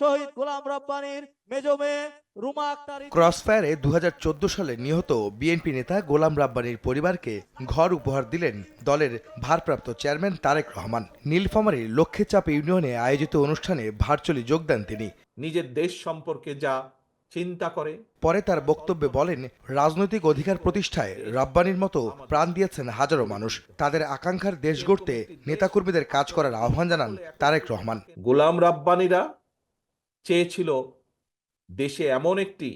শহীদ গোলাম রব্বানির মেজ মেয়ে রুমা আক্তার ক্রসফায়ারে দু সালে নিহত বিএনপি নেতা গোলাম রাব্বানির পরিবারকে ঘর উপহার দিলেন দলের ভারপ্রাপ্ত চেয়ারম্যান তারেক রহমান। নীলফামারীর লক্ষ্মীচাপ ইউনিয়নে আয়োজিত অনুষ্ঠানে ভার্চুয়ালি যোগ দেন তিনি। নিজের দেশ সম্পর্কে যা চিন্তা করে। পরে তার বক্তব্যে বলেন রাজনৈতিক অধিকার প্রতিষ্ঠায় রাব্বানির মতো প্রাণ দিয়েছেন হাজারো মানুষ। তাদের আকাঙ্ক্ষার দেশ গড়তে নেতাকর্মীদের কাজ করার আহ্বান জানান তারেক রহমান। গোলাম রাব্বানিরা চেয়েছিল দেশে এমন একটি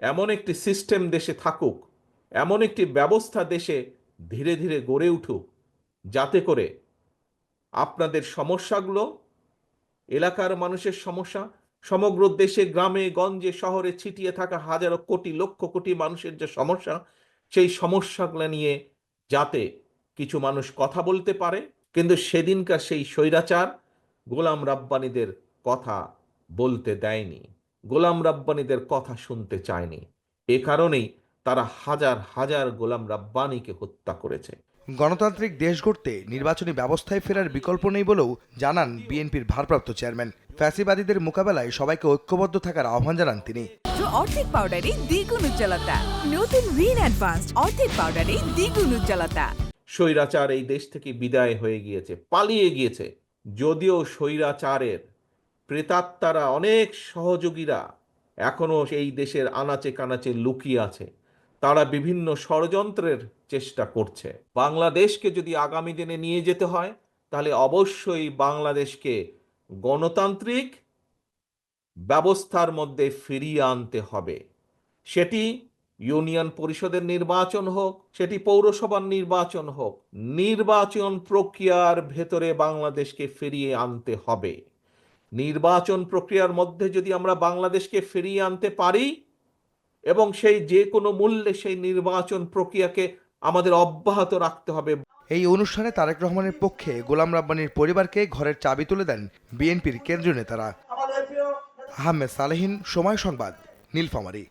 এমন একটি সিস্টেম দেশে থাকুক, এমন একটি ব্যবস্থা দেশে ধীরে ধীরে গড়ে উঠুক, যাতে করে আপনাদের সমস্যাগুলো, এলাকার মানুষের সমস্যা, সমগ্র দেশে, গ্রামে, গঞ্জে, শহরে ছিটিয়ে থাকা হাজারো কোটি, লক্ষ কোটি মানুষের যে সমস্যা, সেই সমস্যাগুলো নিয়ে যাতে কিছু মানুষ কথা বলতে পারে। কিন্তু সেদিনকার সেই স্বৈরাচার গোলাম রাব্বানিদের কথা বলতে দেয়নি। গোলাম রাব্বানিদের কথা শুনতে চায়নি। এ কারণেই তারা হাজার হাজার গোলাম রাব্বানিকে হত্যা করেছে। গণতান্ত্রিক দেশ গড়তে নির্বাচনী ব্যবস্থায় ফেরার বিকল্প নেই বলেও জানান বিএনপির ভারপ্রাপ্ত চেয়ারম্যান। ফ্যাসিবাদীদের মোকাবেলায় সবাইকে ঐক্যবদ্ধ থাকার আহ্বান জানান তিনি। অর্ধেক পাউডারে দ্বিগুণ উজ্জ্বলতা। নতুন রিন অ্যাডভান্সড অর্ধেক পাউডারে দ্বিগুণ উজ্জ্বলতা। স্বৈরাচার এই দেশ থেকে বিদায় হয়ে গিয়েছে পালিয়ে গিয়েছে। যদিও স্বৈরাচারের প্রেতাত্মারা অনেক সহযোগীরা এখনও এই দেশের আনাচে কানাচে লুকিয়ে আছে। তারা বিভিন্ন ষড়যন্ত্রের চেষ্টা করছে। বাংলাদেশকে যদি আগামী দিনে নিয়ে যেতে হয়, তাহলে অবশ্যই বাংলাদেশকে গণতান্ত্রিক ব্যবস্থার মধ্যে ফিরিয়ে আনতে হবে। সেটি ইউনিয়ন পরিষদের নির্বাচন হোক, সেটি পৌরসভার নির্বাচন হোক, নির্বাচন প্রক্রিয়ার ভেতরে বাংলাদেশকে ফিরিয়ে আনতে হবে। নির্বাচন প্রক্রিয়ার মধ্যে যদি আমরা বাংলাদেশকে ফিরিয়ে আনতে পারি এবং সেই যে কোনো মূল্যে সেই নির্বাচন প্রক্রিয়াকে আমাদের অব্যাহত রাখতে হবে। এই অনুষ্ঠানে তারেক রহমানের পক্ষে গোলাম রাব্বানির পরিবারকে ঘরের চাবি তুলে দেন বিএনপির কেন্দ্রীয় নেতারা। আহমেদ সালেহিন, সময় সংবাদ, নীলফামারী।